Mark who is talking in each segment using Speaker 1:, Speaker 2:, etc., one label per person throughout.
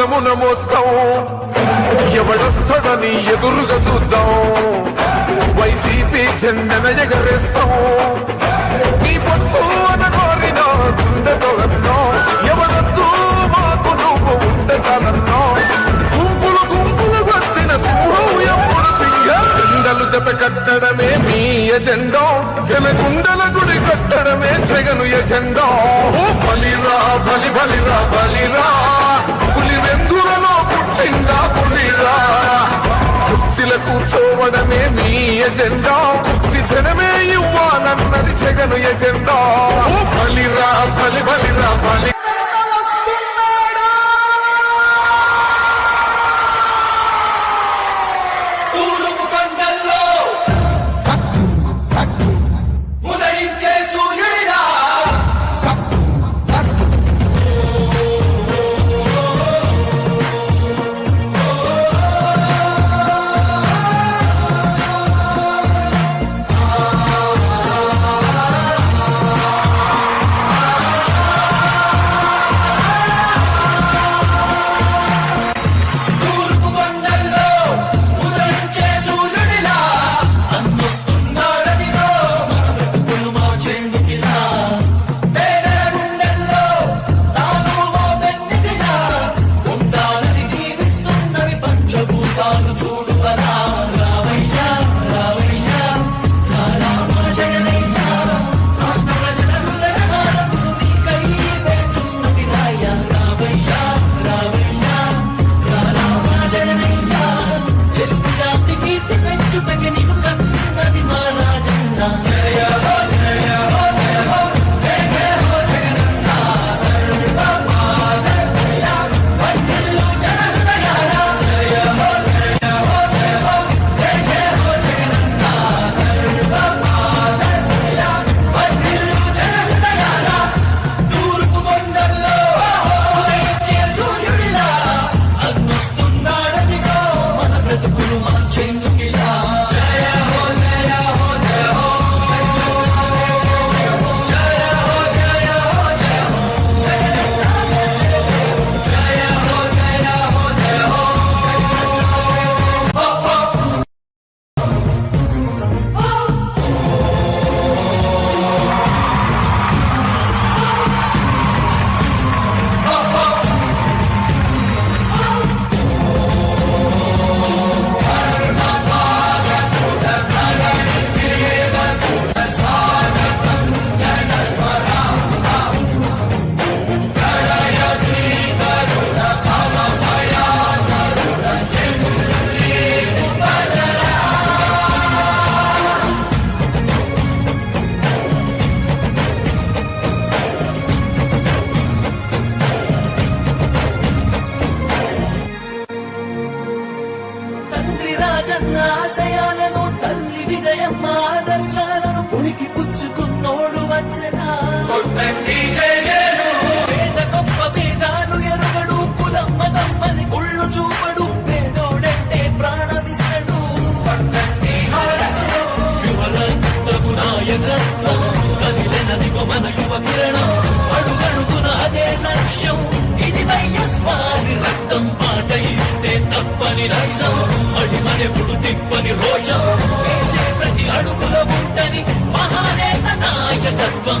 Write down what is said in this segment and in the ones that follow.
Speaker 1: జెండనే మా భుజమున మోస్తాం ఎవడొస్తాడని ఎదురుగా చూద్దాం. వైసీపీ జెండన ఎగరేస్తాం నీ పొత్తు అనగోరిన గుండెతో అన్నో ఎవరొద్దు మాకు నువ్వు ఉండ చాలన్నో గుంపులు గుంపులు వచ్చిన సింహం ఎప్పుడు సింగ జెండలు జత కట్టడమే మీ ఎజెండా. జనగుండల గుడి కట్టడమే జగను ఎజెండా. బలిరా బలి బలిరా బలిరా. కుర్చీల కూర్చోవడమే మీ ఎజెండా. కుర్చీ జనమే ఇవ్వాలన్నది జగను ఎజెండా. బలిరా బలి బలిరా బలి.
Speaker 2: రాజన్న ఆశయాలను తల్లి విజయమ్మ ఆదర్శాలను పులికి పుచ్చుకున్నోడు వచ్చనా పేద గొప్ప భేదాలు ఎరుగడు కులమ్మ తమ్మని కుళ్ళు చూపడు పేదోడంటే ప్రాణమిస్తడు. నాయకత్వం కదిలినదిగో మన యువ కిరణం. అడుగడుగున అదే లక్ష్యం ఇది వైఎస్వారి రక్తం పాట ఇస్తే తప్పని నైజం. అడిమనెప్పుడు తిప్పని రోషం వేసే ప్రతి అడుగుల ఉంటని మహానేత నాయకత్వం.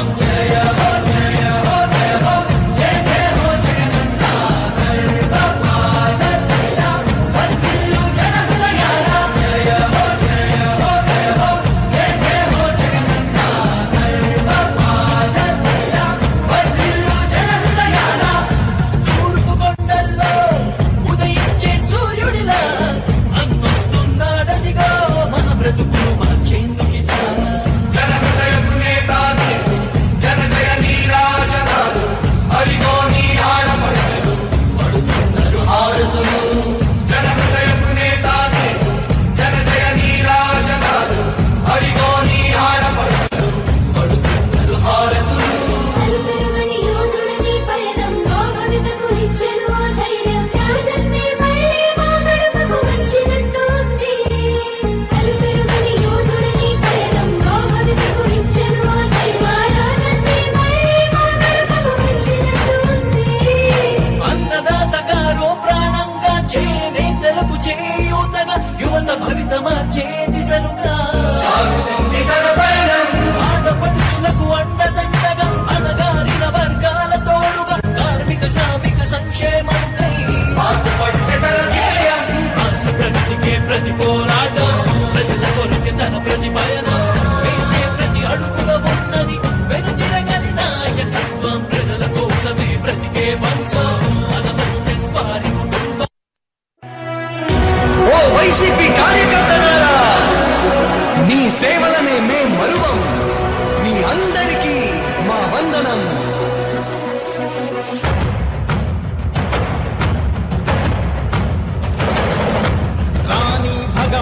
Speaker 3: I'm dead.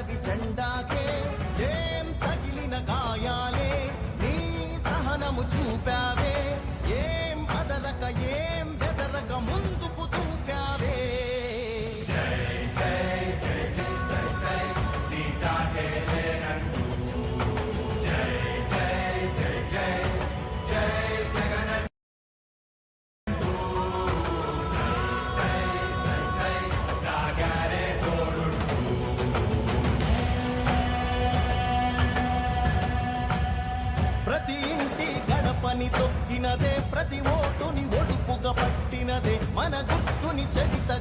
Speaker 3: పల్లవి